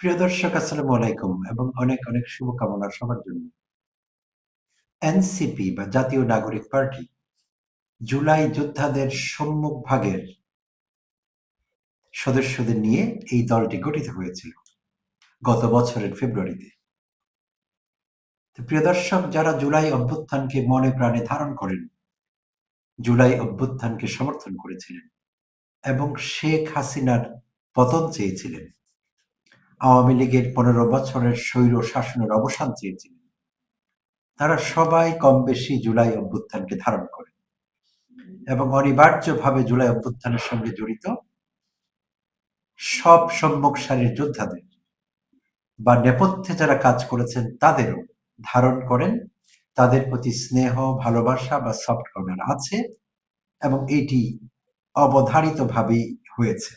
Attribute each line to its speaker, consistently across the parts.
Speaker 1: প্রিয় দর্শক, আসসালামু আলাইকুম এবং অনেক অনেক শুভকামনা সবার জন্য। এনসিপি বা জাতীয় নাগরিক পার্টি জুলাই যোদ্ধাদের সম্মুখ ভাগের সদস্যদের নিয়ে এই দলটি গঠিত হয়েছিল গত বছরের ফেব্রুয়ারিতে। প্রিয় দর্শক, যারা জুলাই অভ্যুত্থানকে মনে প্রাণে ধারণ করেন, জুলাই অভ্যুত্থানকে সমর্থন করেছিলেন এবং শেখ হাসিনার পতন চেয়েছিলেন আওয়ামী লীগের পনেরো বছরের স্বৈর শাসনের অবসান চেয়েছিলেন। তারা সবাই কম বেশি জুলাই অভ্যুত্থানকে ধারণ করে এবং অনিবার্যভাবে জুলাই অভ্যুত্থানের সঙ্গে জড়িত সব সম্মুখ সারির যোদ্ধাদের বা নেপথ্যে যারা কাজ করেছেন তাদেরও ধারণ করেন, তাদের প্রতি স্নেহ, ভালোবাসা বা সফট কর্নার আছে এবং এটি অবধারিতভাবেই হয়েছে।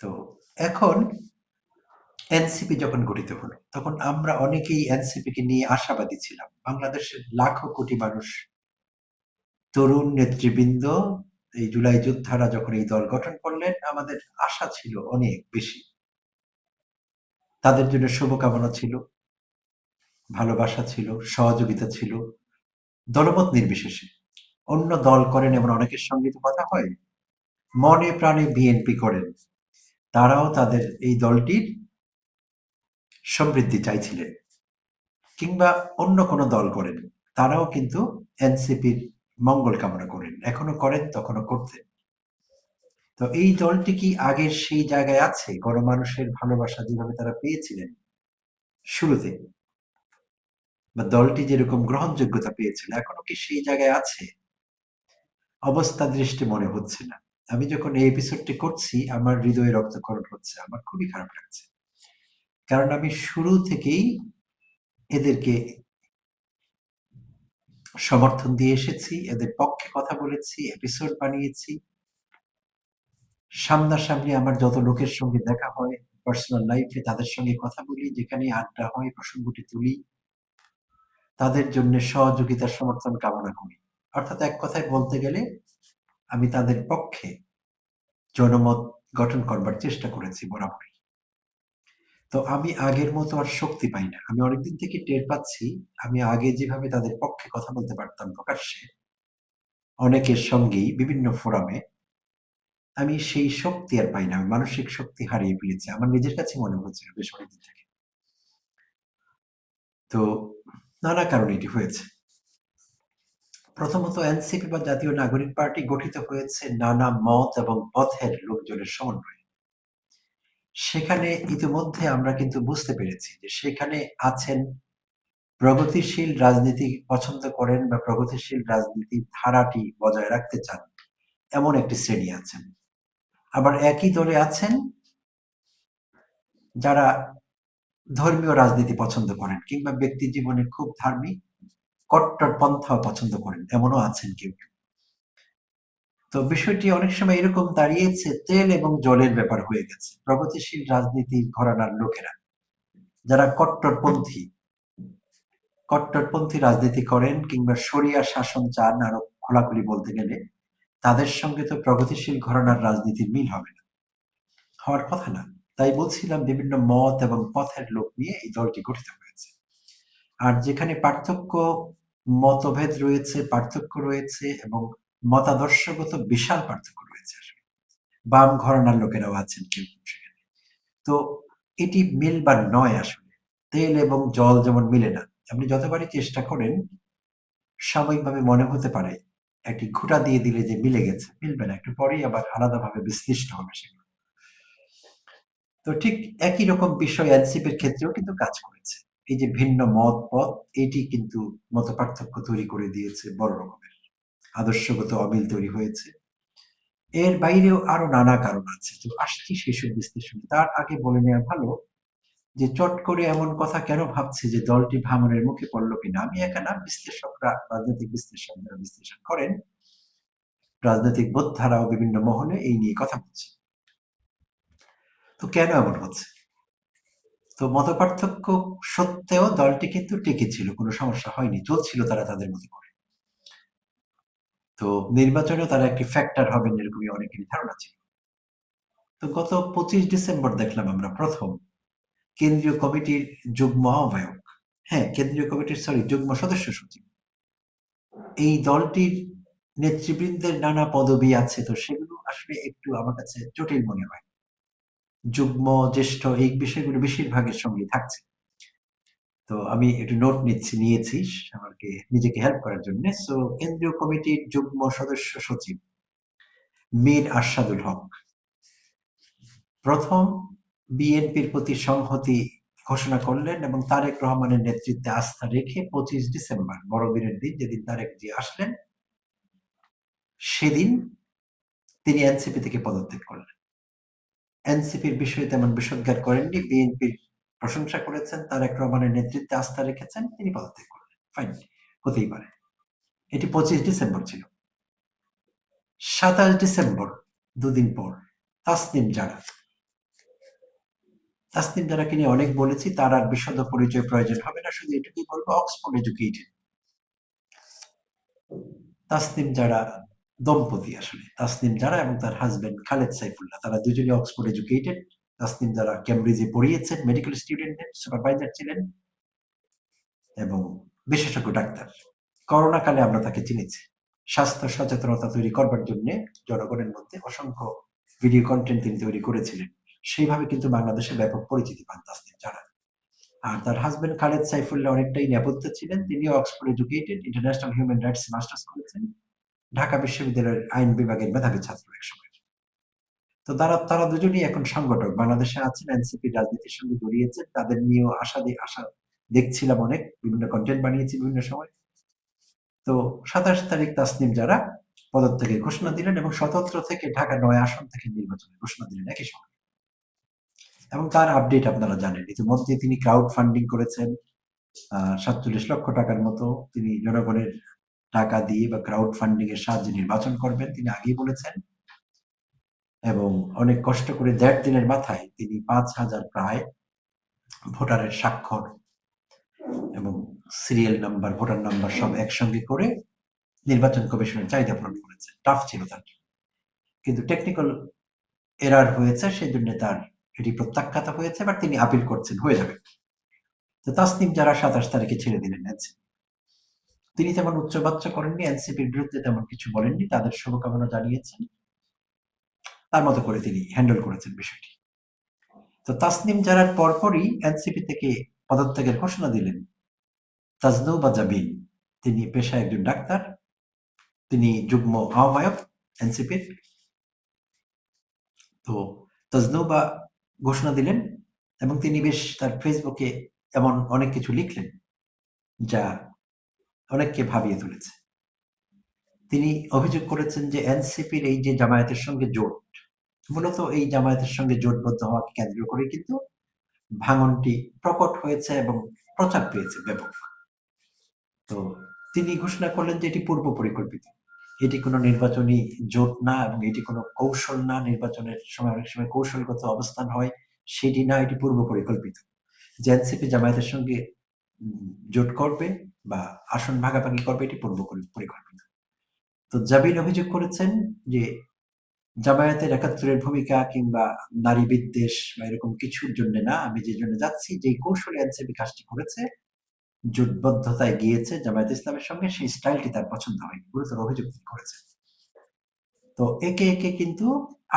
Speaker 1: তো এখন এনসিপি যখন গঠিত হলো, তখন আমরা অনেকেই এনসিপি কে নিয়ে আশাবাদী ছিলাম। বাংলাদেশের লাখো কোটি মানুষ, তরুণ নেতৃবৃন্দ, এই জুলাই যোদ্ধারা যখন এই দল গঠন করলেন, আমাদের আশা ছিল অনেক বেশি। তাদের জন্য শুভকামনা ছিল, ভালোবাসা ছিল, সহযোগিতা ছিল, দলমত নির্বিশেষে। অন্য দল করেন এমন অনেকের সঙ্গে তো কথা হয়। মনে প্রাণে বিএনপি করেন। তারাও তাদের এই দলটির সমৃদ্ধি চাইছিলেন কিংবা অন্য কোনো দল করেন। তারাও কিন্তু এনসিপির মঙ্গল কামনা করেন, এখনও করেন তখনও করতেন। তো এই দলটি কি আগের সেই জায়গায় আছে? গণমানুষের ভালোবাসা যেভাবে তারা পেয়েছিলেন শুরুতে, বা দলটি যেরকম গ্রহণযোগ্যতা পেয়েছিল, এখনও কি সেই জায়গায় আছে? অবস্থা দৃষ্টি মনে হচ্ছে না। আমি যখন এই এপিসোডটি করছি, আমার হৃদয়ে রক্তকরণ হচ্ছে, আমার খুবই খারাপ লাগছে। কারণ আমি শুরু থেকেই এদেরকে সমর্থন দিয়ে এসেছি, এদের পক্ষে কথা বলেছি এপিসোড বানিয়েছি। সামনাসামনি আমার যত লোকের সঙ্গে দেখা হয় পার্সোনাল লাইফে তাদের সঙ্গে কথা বলি, যেখানে আড্ডা হয়, প্রসঙ্গটি তুলি, তাদের জন্য সহযোগিতার সমর্থন কামনা করি। অর্থাৎ এক কথায় বলতে গেলে আমি তাদের পক্ষে জনমত গঠন করবার চেষ্টা করেছি বরাবরই। তো আমি আগের মতো আর শক্তি পাই না। আমি অনেকদিন থেকে টের পাচ্ছি, আমি আগে যেভাবে তাদের পক্ষে কথা বলতে পারতাম প্রকাশ্যে, অনেকের সঙ্গেই বিভিন্ন ফোরামে, আমি সেই শক্তি আর পাই না। মানসিক শক্তি হারিয়ে ফেলেছি। আমার নিজের কাছে মনে হচ্ছিল বেশ অনেকদিন থেকে। তো নানা কারণে এটি হয়েছে। প্রথমত এনসিপি বা জাতীয় নাগরিক পার্টি গঠিত হয়েছে নানা মত এবং পথের লোকজনের সমন্বয়ে। সেখানে ইতিমধ্যে আমরা কিন্তু বুঝতে পেরেছি যে সেখানে আছেন প্রগতিশীল রাজনীতি পছন্দ করেন বা প্রগতিশীল রাজনীতির ধারাটি বজায় রাখতে চান এমন একটি শ্রেণি আছেন। আবার একই দলে আছেন যারা ধর্মীয় রাজনীতি পছন্দ করেন কিংবা ব্যক্তি জীবনে খুব ধার্মিক কট্টর পন্থাও পছন্দ করেন, এমনও আছেন কেউ তো বিষয়টি অনেক সময় এরকম দাঁড়িয়েছে, তেল এবং জলের ব্যাপার হয়ে গেছে, প্রগতিশীল রাজনীতির ঘরানার লোকেরা, যারা কট্টরপন্থী কট্টরপন্থী রাজনীতি করেন কিংবা সরিয়া শাসন চান আরও খোলাখুলি বলতে গেলে, তাদের সঙ্গে তো প্রগতিশীল ঘরানার রাজনীতির মিল হবে না। হওয়ার কথা না, তাই বলছিলাম বিভিন্ন মত এবং পথের লোক নিয়ে এই দলটি গঠিত হয়েছে। আর যেখানে পার্থক্য মতভেদ রয়েছে, পার্থক্য রয়েছে এবং মতাদর্শগত বিশাল পার্থক্য রয়েছে বাম ঘরানার লোকেরাও আছেন কেউ সেখানে। তো এটি মিলবার নয় আসলে। তেল এবং জল যেমন মিলে না, আপনি যতবারই চেষ্টা করেন, সাময়িকভাবে মনে হতে পারে একটি ঘুটা দিয়ে দিলে যে মিলে গেছে, মিলবে না। একটু পরেই আবার আলাদাভাবে বিশ্লিষ্ট হবে সেগুলো। তো ঠিক একই রকম বিষয় এনসিপির ক্ষেত্রেও কিন্তু কাজ করেছে। এই যে ভিন্ন মত পথ, এটি কিন্তু মত পার্থক্য তৈরি করে দিয়েছে বড় রকমের। আদর্শগত অমিল তৈরি হয়েছে। এর বাইরেও আরও নানা কারণ আছে। তো আসছি সেসব বিশ্লেষণ। তার আগে বলে নেওয়া ভালো যে, চট করে এমন কথা কেন ভাবছে যে, দলটি ভাঙনের মুখে পড়ল কিনা? আমি একা না, বিশ্লেষকরা, রাজনৈতিক বিশ্লেষকরা বিশ্লেষণ করেন। রাজনৈতিক বোধধারা ও বিভিন্ন মহলে এই নিয়ে কথা বলছে। তো কেন এমন হচ্ছে? তো মত পার্থক্য সত্ত্বেও দলটি কিন্তু টিকে ছিল, কোনো সমস্যা হয়নি, চলছিল তারা তাদের মতো করে। তো নির্বাচনেও তারা একটি ফ্যাক্টর হবেন এরকমই অনেকেরই ধারণা ছিল। তো গত পঁচিশ ডিসেম্বর দেখলাম আমরা প্রথম কেন্দ্রীয় কমিটির যুগ্ম আহ্বায়ক হ্যাঁ কেন্দ্রীয় কমিটির সরি যুগ্ম সদস্য সচিব। এই দলটির নেতৃবৃন্দের নানা পদবি আছে, তো সেগুলো আসলে একটু আমার কাছে জটিল মনে হয়। যুগ্ম, জ্যেষ্ঠ এই বিষয়গুলো বেশিরভাগের সঙ্গে থাকছে। তো আমি একটু নোট নিচ্ছি, নিয়েছি আমাকে, নিজেকে হেল্প করার জন্য। সো কেন্দ্রীয় কমিটির যুগ্ম সদস্য সচিব মীর আরশাদুল হক। প্রথম বিএনপির প্রতি সংহতি ঘোষণা করলেন এবং তারেক রহমানের নেতৃত্বে আস্থা রেখে পঁচিশ ডিসেম্বর বড়দিনের দিন যেদিন তারেক জি আসলেন, সেদিন তিনি এনসিপি থেকে পদত্যাগ করলেন। এনসিপির বিষয়ে তেমন বিষোদ্গার করেননি, বিএনপির প্রশংসা করেছেন, তারেক রহমানের নেতৃত্বে আস্থা রেখেছেন, তিনি পদত্যাগ করলেন ফাইন হতেই পারে। এটি পঁচিশ ডিসেম্বর ছিল। সাতাশ ডিসেম্বর, দুদিন পর, তাসনিম জারা তাসনিম যারাকে নিয়ে অনেক বলেছি, তার আর বিশদ পরিচয় প্রয়োজন হবে না, শুধু এটুকুই বলব, অক্সফোর্ড এডুকেটেড তাসনিম যারা দম্পতি আসলে, তাসনিম যারা এবং তার হাজবেন্ড খালেদ সাইফুল্লাহ। তারা দুজনে অক্সফোর্ড এডুকেটেড তাসনিম যারা ক্যামব্রিজে পড়িয়েছেন মেডিকেল স্টুডেন্টের সুপারভাইজার ছিলেন এবং বিশেষজ্ঞ ডাক্তার। করোনা কালে আমরা তাকে চিনেছি। স্বাস্থ্য সচেতনতা তৈরি করবার জন্য জনগণের মধ্যে অসংখ্য ভিডিও কন্টেন্ট তিনি তৈরি করেছিলেন। সেইভাবে কিন্তু বাংলাদেশে ব্যাপক পরিচিতি পান তাসনিম যারা। আর তার হাজবেন্ড খালেদ সাইফুল্লাহ অনেকটাই নেপথ্যে ছিলেন। তিনিও Oxford educated international human rights masters করেছেন। ঢাকা বিশ্ববিদ্যালয়ের আইন বিভাগের মেধাবী ছাত্র এক সময় তো তারা তারা দুজনেই এখন সংগঠক। বাংলাদেশে আছেন এনসিপি, রাজনীতির সঙ্গে জড়িয়েছেন তাদের নিয়েও আশা আশা দেখছিলাম অনেক। বিভিন্ন কন্টেন্ট বানিয়েছি বিভিন্ন সময়। তো সাতাশ তারিখ তাসনিম যারা পদত্যাগের ঘোষণা দিলেন এবং স্বতন্ত্র থেকে ঢাকা নয় আসন থেকে নির্বাচনের ঘোষণা দিলেন একই সময়। এবং তার আপডেট আপনারা জানেন। ইতিমধ্যে তিনি ক্রাউড ফান্ডিং করেছেন সাতচল্লিশ লক্ষ টাকার মতো তিনি জনগণের টাকা দিয়ে বা ক্রাউড ফান্ডিং এর সাহায্যে নির্বাচন করবেন, তিনি আগেই বলেছেন। এবং অনেক কষ্ট করে দেড় দিনের মাথায় তিনি পাঁচ হাজার প্রায় ভোটারের স্বাক্ষর এবং সিরিয়াল নাম্বার ভোটার নাম্বার সব একসঙ্গে করে নির্বাচন কমিশনের চাহিদা পূরণ করেছে টাফ ছিল তার। কিন্তু টেকনিক্যাল এরার হয়েছে, সেই জন্য তার এটি প্রত্যাখ্যাত হয়েছে বা তিনি আপিল করছেন, হয়ে যাবে। তো তাসনিম যারা সাতাশ তারিখে ছেড়ে দিলেন এনসিপি তিনি তেমন উচ্চবাচ্চা করেননি, এনসিপির বিরুদ্ধে তেমন কিছু বলেননি, তাদের শুভকামনা জানিয়েছেন। তার মতো করে তিনি হ্যান্ডেল করেছেন বিষয়টি। তো তাসনিম যারার পরপরই এনসিপি থেকে পদত্যাগের ঘোষণা দিলেন। তাজনৌবা জাবিন, তিনি পেশায় একজন ডাক্তার, তিনি যুগ্ম আহ্বায়ক এনসিপির। তো তাজনৌবা ঘোষণা দিলেন এবং তিনি বেশ তার ফেসবুকে এমন অনেক কিছু লিখলেন, যা অনেককে ভাবিয়ে তুলেছে। তিনি অভিযোগ করেছেন যে এনসিপির এই যে জামায়াতের সঙ্গে জোট, মূলত এই জামায়াতের সঙ্গে জোটবদ্ধ হওয়াকে কেন্দ্র করে কিন্তু ভাঙনটি প্রকট হয়েছে এবং প্রচার পেয়েছে ব্যাপক। তো তিনি ঘোষণা করলেন যে এটি পূর্ব পরিকল্পিত। এটি কোনো নির্বাচনী জোট না এবং এটি কোনো কৌশল না। নির্বাচনের সময় অনেক সময় কৌশলগত অবস্থান হয়, সেটি না, এটি পূর্ব পরিকল্পিত। যে এনসিপি জামায়াতের সঙ্গে জোট করবে বা আসন ভাগাভাগি করবে, এটি পূর্ব পরিকল্পনা। তো জাবিন অভিযোগ করেছেন যে, জামায়াতের একাত্তরের ভূমিকা কিংবা নারী বিদ্বেষ বা এরকম কিছুর জন্য না, আমি যে জন্য যাচ্ছি, যে কৌশলে এনসিপি কাজটি করেছে, জোটবদ্ধতায় গিয়েছে জামায়াত ইসলামের সঙ্গে, সেই স্টাইলটি তার পছন্দ হয়নি, গুরুতর অভিযোগ করেছে তো একে একে কিন্তু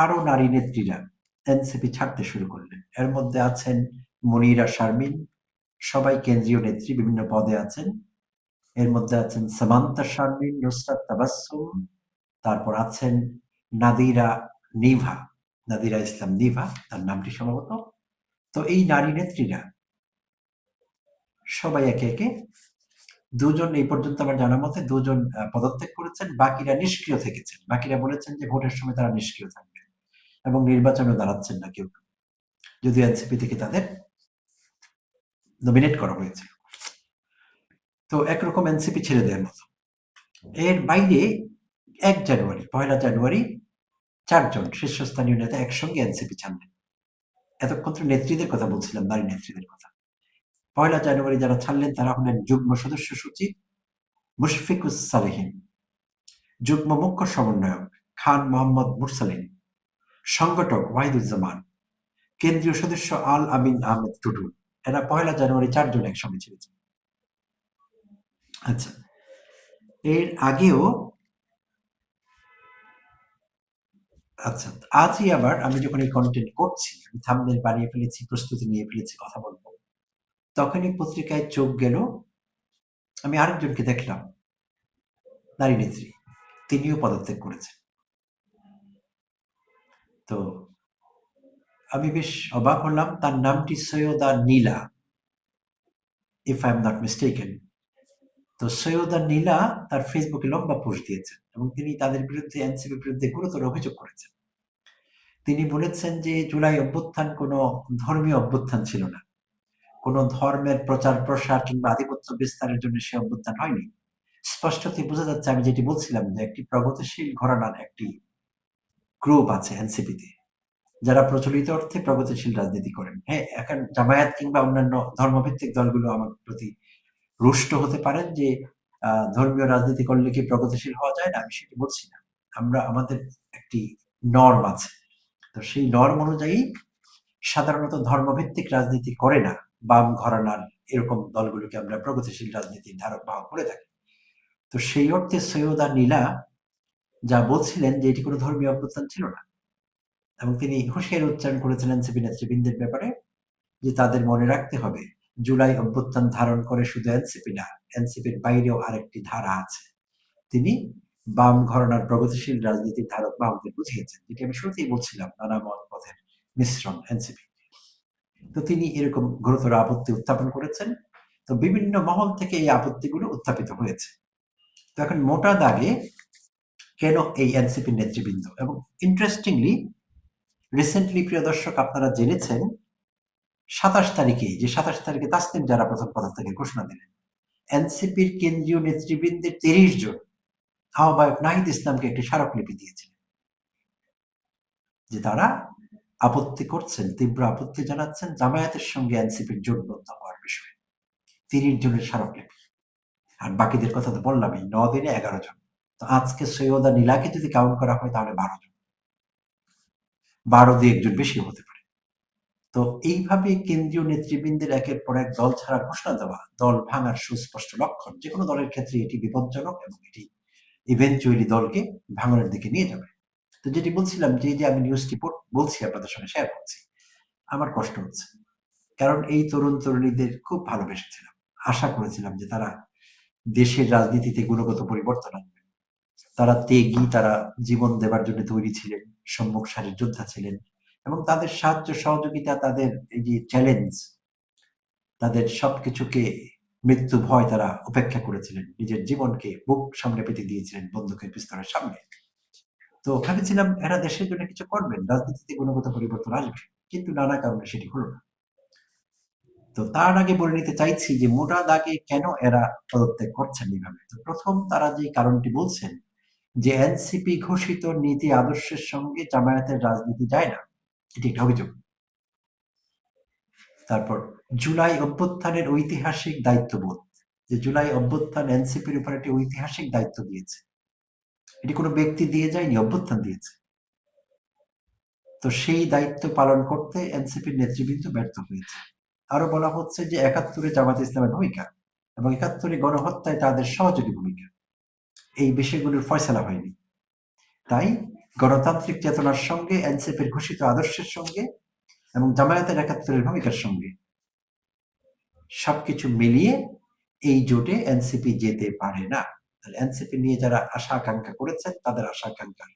Speaker 1: আরও নারী নেত্রীরা এনসিপি ছাড়তে শুরু করলেন। এর মধ্যে আছেন মনিরা শারমিন, সবাই কেন্দ্রীয় নেত্রী, বিভিন্ন পদে আছেন। এর মধ্যে আছেন সামান্তা শারমিন, নুসরাত তাবাসুম তারপর আছেন নাদিরা নিভা, নাদিরা ইসলাম নিভা, তার নামটি সম্ভবত। তো এই নারী নেত্রীরা সবাই একে একে দুজন, এই পর্যন্ত আমার জানা মতে দুজন পদত্যাগ করেছেন, বাকিরা নিষ্ক্রিয় থেকেছেন। বাকিরা বলেছেন যে ভোটের সময় তারা নিষ্ক্রিয় থাকবে এবং নির্বাচনে দাঁড়াচ্ছেন না কেউ যদি এনসিপি থেকে তাদের নমিনেট করা হয়েছে। তো একরকম এনসিপি ছেড়ে মতো। এর বাইরে এক জানুয়ারি, পয়লা জানুয়ারি চারজন শীর্ষস্থানীয় নেতা একসঙ্গে এনসিপি ছাড়লেন। এতক্ষণ তো নেত্রীদের কথা বলছিলাম নারী নেত্রীদের কথা। পয়লা জানুয়ারি যারা ছাড়লেন, তারা হলেন যুগ্ম সদস্য সচিব মুশফিকুস সালেহিন, যুগ্ম মুখ্য সমন্বয়ক খান মোহাম্মদ মুরসালিন, সংগঠক ওয়াহিদুজ্জামান, কেন্দ্রীয় সদস্য আল আমিন আহমেদ টুটুল এরা পয়লা জানুয়ারি চারজন একসঙ্গে ছেড়েছে আচ্ছা। এর আগেও আচ্ছা আজই আবার আমি যখন এই কন্টেন্ট করছি, আমি থামনেল বানিয়ে ফেলেছি, প্রস্তুতি নিয়ে ফেলেছি, কথা বলব। তখনই পত্রিকায় চোখ গেল, আমি আরেকজনকে দেখলাম, নারী নেত্রী। তিনিও পদত্যাগ করেছেন। তো আমি বেশ অবাক হলাম, তার নামটি Syeda Nila if I am not mistaken তো সৈয়দা নীলা তার ফেসবুকে লম্বা পোস্ট দিয়েছেন এবং তিনি তাদের বিরুদ্ধে এনসিপির বিরুদ্ধে গুরুতর অভিযোগ করেছেন। তিনি বলেছেন যে জুলাই অভ্যুত্থান কোনো ধর্মীয় অভ্যুত্থান ছিল না। কোনো ধর্মের প্রচার, প্রসার কিংবা আধিপত্য বিস্তারের জন্য সে অভ্যুত্থান হয়নি। স্পষ্টতই বোঝা যাচ্ছে, আমি যেটি বলছিলাম যে একটি প্রগতিশীল ঘরানার একটি গ্রুপ আছে এনসিপিতে, যারা প্রচলিত অর্থে প্রগতিশীল রাজনীতি করেন। হ্যাঁ এখন জামায়াত কিংবা অন্যান্য ধর্মভিত্তিক দলগুলো আমার প্রতি রুষ্ট হতে পারেন যে ধর্মীয় রাজনীতি করলে কি প্রগতিশীল হওয়া যায়? না, আমি সেটি বলছি না। আমরা, আমাদের একটি নর্ম আছে। তো সেই নর্ম অনুযায়ী সাধারণত ধর্মভিত্তিক রাজনীতি করে না। বাম ঘরানার এরকম দলগুলোকে আমরা প্রগতিশীল রাজনীতির ধারক বাহক করে থাকি। তো সেই অর্থে সৈয়দা নীলা যা বলছিলেন যে, এটি কোনো ধর্মীয় অভ্যুত্থান ছিল না। এবং তিনি হুঁশিয়ারি উচ্চারণ করেছিলেন নেতৃবৃন্দের ব্যাপারে যে, তাদের মনে রাখতে হবে জুলাই অভ্যুত্থান ধারণ করে শুধু এনসিপি না, এনসিপির বাইরেও আরেকটি ধারা আছে। তিনি বাম ঘরনার প্রগতিশীল রাজনীতির ধারক বাহকদের বুঝিয়েছেন, যেটি আমি শুরুতেই বলছিলাম, নানা মত পথের মিশ্রণ এনসিপি। তো তিনি এরকম গুরুতর আপত্তি উত্থাপন করেছেন। তো বিভিন্ন মহল থেকে এই আপত্তিগুলো উত্থাপিত হয়েছে। তো এখন মোটা দাগে কেন এই এনসিপি নেতৃবৃন্দ? এবং ইন্টারেস্টিংলি রিসেন্টলি প্রিয় দর্শক, আপনারা জেনেছেন সাতাশ তারিখে, যে সাতাশ তারিখে তাসনিম যারা প্রথম পদত্যাগের ঘোষণা দিলেন, এনসিপির কেন্দ্রীয় নেতৃবৃন্দের তিরিশ জন আহ্বায়ক নাহিদ ইসলামকে একটি স্মারকলিপি দিয়েছিলেন। যে তারা আপত্তি করছেন, তীব্র আপত্তি জানাচ্ছেন জামায়াতের সঙ্গে এনসিপির জোট জোটবদ্ধ হওয়ার বিষয়ে। তিরিশ জনের স্মারকলিপি। আর বাকিদের কথা তো বললামই, ন দিনে এগারো জন। তো আজকে সৈয়দা নীলাকে যদি কাউন্ট করা হয় তাহলে বারো জন। বারো দিয়ে একজন বেশি হতে পারে। তো এইভাবে কেন্দ্রীয় নেতৃবৃন্দের একের পর এক দল ছাড়া ঘোষণা দেওয়া, দল ভাঙার সুস্পষ্ট লক্ষণ যে কোনো দলের ক্ষেত্রে এটি বিপজ্জনক এবং এটি ইভেন্চুয়ালি দলকে ভাঙনের দিকে নিয়ে যাবে। তো যেটি বলছিলাম যে যে আমি নিউজটি বলছি, আপনাদের সঙ্গে শেয়ার করছি, আমার কষ্ট হচ্ছে। কারণ এই তরুণ তরুণীদের খুব ভালোবেসেছিলাম। আশা করেছিলাম যে তারা দেশের রাজনীতিতে গুণগত পরিবর্তন আনবে। তারা তেগি তারা জীবন দেবার জন্য তৈরি ছিলেন, সম্মুখ সারির যোদ্ধা ছিলেন এবং তাদের সাহায্য সহযোগিতা, তাদের এই যে চ্যালেঞ্জ তাদের সবকিছুকে মৃত্যু ভয় তারা উপেক্ষা করেছিলেন। নিজের জীবনকে বুক সামনে পেতে দিয়েছিলেন বন্দুকের পিস্তলের সামনে। তো ভেবেছিলাম এরা দেশের জন্য কিছু করবেন, রাজনীতিতে গুণগত পরিবর্তন আসবে, কিন্তু নানা কারণে সেটি হলো না। তো তার আগে বলে নিতে চাইছি যে মোটা দাগে কেন এরা পদত্যাগ করছেন এইভাবে? তো প্রথম তারা যে কারণটি বলছেন যে এনসিপি ঘোষিত নীতি আদর্শের সঙ্গে জামায়াতের রাজনীতি যায় না। এটি একটা অভিযোগ। তারপর, জুলাই অভ্যুত্থানের ঐতিহাসিক দায়িত্ববোধ। যে জুলাই অভ্যুত্থান এনসিপির উপর একটি ঐতিহাসিক দায়িত্ব দিয়েছে। এটি কোনো ব্যক্তি দিয়ে যায়নি, অভ্যুত্থান দিয়েছে। তো সেই দায়িত্ব পালন করতে এনসিপির নেতৃবৃন্দ ব্যর্থ হয়েছে। আরও বলা হচ্ছে যে একাত্তরে জামাত ইসলামের ভূমিকা এবং একাত্তরে গণহত্যায় তাদের সহযোগী ভূমিকা। এই বিষয়গুলোর ফয়সলা হয়নি। তাই গণতান্ত্রিক চেতনার সঙ্গে, এনসিপির ঘোষিত আদর্শের সঙ্গে এবং জামায়াতের একাত্তরের ভূমিকার সঙ্গে। সবকিছু মিলিয়ে এই জোটে এনসিপি যেতে পারে না। এনসিপি নিয়ে যারা আশা আকাঙ্ক্ষা করেছেন, তাদের আশা আকাঙ্ক্ষা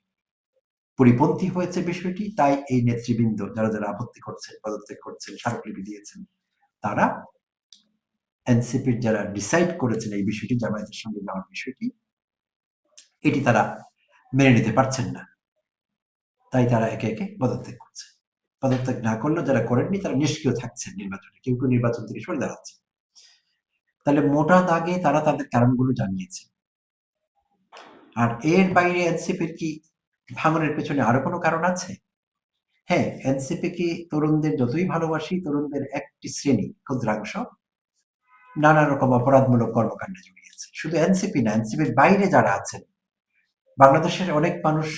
Speaker 1: পরিপন্থী হয়েছে বিষয়টি। তাই এই নেতৃবৃন্দ যারা যারা আপত্তি করছেন, পদত্যাগ করছেন, স্মারকলিপি দিয়েছেন, তারা এনসিপির যারা ডিসাইড করেছেন এই বিষয়টি, জামায়াতের সঙ্গে যাওয়ার বিষয়টি, এটি তারা মেনে নিতে পারছেন না। তাই তারা একে একে পদত্যাগ করছে। পদত্যাগ না করলেও যারা করেননি তারা নিষ্ক্রিয় থাকছেন নির্বাচনে। কেউ কেউ নির্বাচন থেকে সরে দাঁড়াচ্ছে। তাহলে মোটা দাগে তারা তাদের কারণগুলো জানিয়েছে। আর এর বাইরে এনসিপির কি ভাঙনের পেছনে আরও কোনো কারণ আছে? হ্যাঁ এনসিপি কি তরুণদের যতই ভালোবাসি, তরুণদের একটি শ্রেণি, ক্ষুদ্রাংশ, নানা রকম অপরাধমূলক কর্মকাণ্ডে জড়িয়েছে। শুধু এনসিপি না, এনসিপির বাইরে যারা আছেন, বাংলাদেশের অনেক মানুষ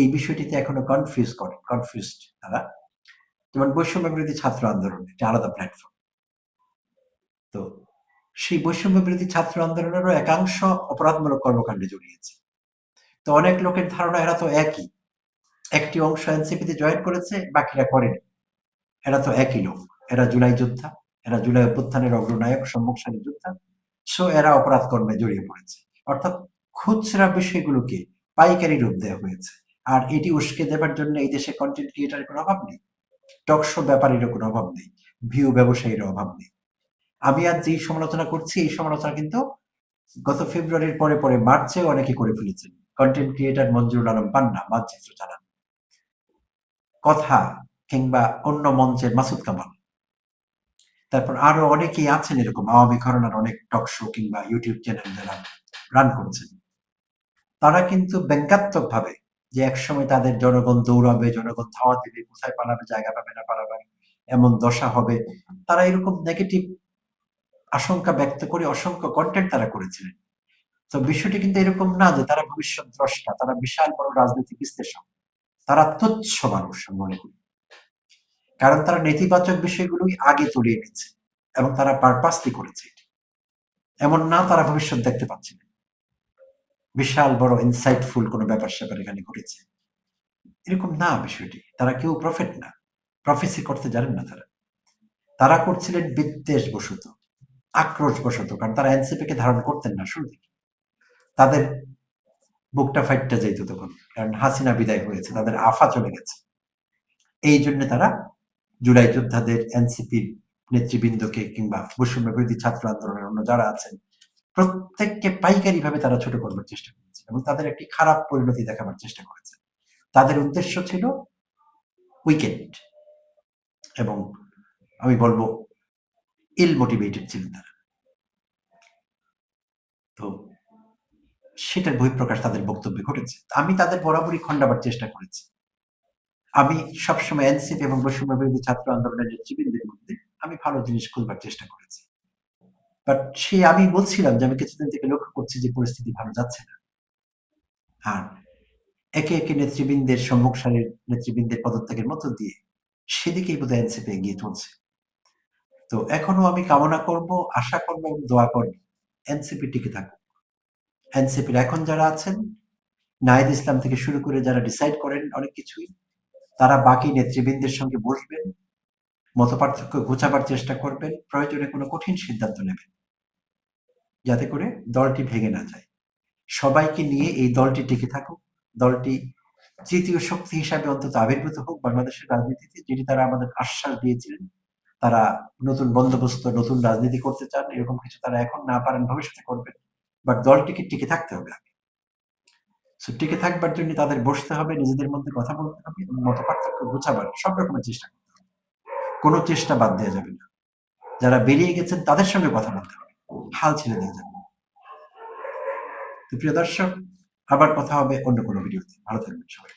Speaker 1: এই বিষয়টিতে এখনও কনফিউজ করে কনফিউজড তারা। যেমন বৈষম্য বিরোধী ছাত্র আন্দোলন একটি আলাদা প্ল্যাটফর্ম তো সেই বৈষম্য বিরোধী ছাত্র আন্দোলনেরও একাংশ অপরাধমূলক কর্মকাণ্ডে জড়িয়েছে। তো অনেক লোকের ধারণা এরা তো একই। একটি অংশ এনসিপিতে জয়েন করেছে, বাকিরা করেনি। এরা তো একই লোক। এরা জুলাই যোদ্ধা, এরা জুলাই অভ্যুত্থানের অগ্রনায়ক সম্মুখসারী যোদ্ধা। সো এরা অপরাধ কর্মে জড়িয়ে পড়েছে। অর্থাৎ খুচরা বিষয়গুলোকে পাইকারি রূপ দেওয়া হয়েছে। আর এটি উস্কে দেবার জন্য এই দেশে কন্টেন্ট ক্রিয়েটারের কোনো অভাব নেই। টকশো ব্যাপারীরও কোনো অভাব নেই। ভিউ ব্যবসায়ীর অভাব নেই। আমি আজ যেই সমালোচনা করছি, এই সমালোচনা কিন্তু গত ফেব্রুয়ারির পরে পরে মার্চেও অনেকে করে ফেলেছেন। কন্টেন্ট ক্রিয়েটার মঞ্জুরুল আলম পান্না মানচিত্র চালান। কথা কিংবা অন্য মঞ্চের মাসুদ কামাল। তারপর আরও অনেকেই আছেন এরকম, আওয়ামী ঘরানার অনেক টক শো কিংবা ইউটিউব চ্যানেল যারা রান করছেন। তারা কিন্তু ব্যঙ্গাত্মক ভাবে যে একসময় তাদের জনগণ দৌড়াবে, জনগণ ধাওয়া দিবে, কোথায় পালাবে, জায়গা পাবে না পালাবে এমন দশা হবে। তারা এরকম নেগেটিভ আশঙ্কা ব্যক্ত করে অসংখ্য কন্টেন্ট তারা করেছিলেন। তো বিষয়টি কিন্তু এরকম না যে তারা ভবিষ্যৎ দ্রষ্টা, তারা বিশাল বড় রাজনৈতিক বিশ্লেষক। তারা তুচ্ছ মানুষ মনে করি। কারণ তারা নেতিবাচক বিষয়গুলোই আগে তুলে এনেছে এবং তারা পারপাসলি করেছে এমন না তারা ভবিষ্যৎ দেখতে পাচ্ছে না। বিশাল বড় ইনসাইটফুল কোনো ব্যাপার স্যাপার এখানে ঘটেছে। এরকম না বিষয়টি। তারা কেউ প্রফেট না। প্রফেসি করতে জানেন না তারা। তারা করছিলেন বিদ্বেষ বসত আক্রোশ বসত কারণ তারা এনসিপি কে ধারণ করতেন না শুরু থেকে তাদের বুকটা ফাইটটা যাইতো তখন, কারণ হাসিনা বিদায় হয়েছে, তাদের আফা চলে গেছে। এই জন্য তারা জুলাই যোদ্ধাদের এনসিপির নেতৃবৃন্দকে কিংবা বৈষম্য বিরোধী ছাত্র আন্দোলনের অন্য যারা আছেন প্রত্যেককে পাইকারি ভাবে তারা ছোট করবার চেষ্টা করেছে এবং তাদের একটি খারাপ পরিণতি দেখাবার চেষ্টা করেছে। তাদের উদ্দেশ্য ছিল উইকেন্ড এবং আমি বলব ইল মোটিভেটেড ছিলেন তারা। তো সেটার বহিঃপ্রকাশ তাদের বক্তব্যে ঘটেছে। আমি তাদের বরাবরই খণ্ডাবার চেষ্টা করেছি। আমি সবসময় এনসিপি এবং বৈষম্য বিরোধী ছাত্র আন্দোলনের নেতৃবৃন্দের মধ্যে আমি ভালো জিনিস খুঁজবার চেষ্টা করেছি। বাট সে, আমি বলছিলাম যে, আমি কিছুদিন থেকে লক্ষ্য করছি যে, পরিস্থিতি ভালো যাচ্ছে না। আর একে একে নেতৃবৃন্দের সম্মুখ সারির নেতৃবৃন্দের পদত্যাগের মধ্য দিয়ে সেদিকেই বোধহয় এনসিপি এগিয়ে চলছে। তো এখনও আমি কামনা করব, আশা করব এবং দোয়া করব, এনসিপি টিকে থাকুক। এনসিপির এখন যারা আছেন নাহিদ ইসলাম থেকে শুরু করে যারা ডিসাইড করেন অনেক কিছুই, তারা বাকি নেতৃবৃন্দের সঙ্গে বসবেন মত পার্থক্য ঘুচাবার চেষ্টা করবেন, প্রয়োজনে কোনো কঠিন সিদ্ধান্ত নেবেন। যাতে করে দলটি ভেঙে না যায়। সবাইকে নিয়ে এই দলটি টিকে থাকুক। দলটি তৃতীয় শক্তি হিসাবে অন্তত আবির্ভূত হোক বাংলাদেশের রাজনীতিতে যেটি তারা আমাদের আশ্বাস দিয়েছিলেন। তারা নতুন বন্দোবস্ত, নতুন রাজনীতি করতে চান, এরকম কিছু তারা এখন না পারেন ভবিষ্যতে করবেন। বাট দলটিকে টিকে থাকতে হবে আগে। টিকে থাকবার জন্য তাদের বসতে হবে, নিজেদের মধ্যে কথা বলতে হবে মত পার্থক্য বোঝাবার সব রকমের চেষ্টা করতে হবে। কোনো চেষ্টা বাদ দেওয়া যাবে না। যারা বেরিয়ে গেছেন তাদের সঙ্গে কথা বলতে হবে। হাল ছেড়ে দেওয়া যাবে তো প্রিয় দর্শক, আবার কথা হবে অন্য কোনো ভিডিওতে। ভালো থাকবেন সবাই।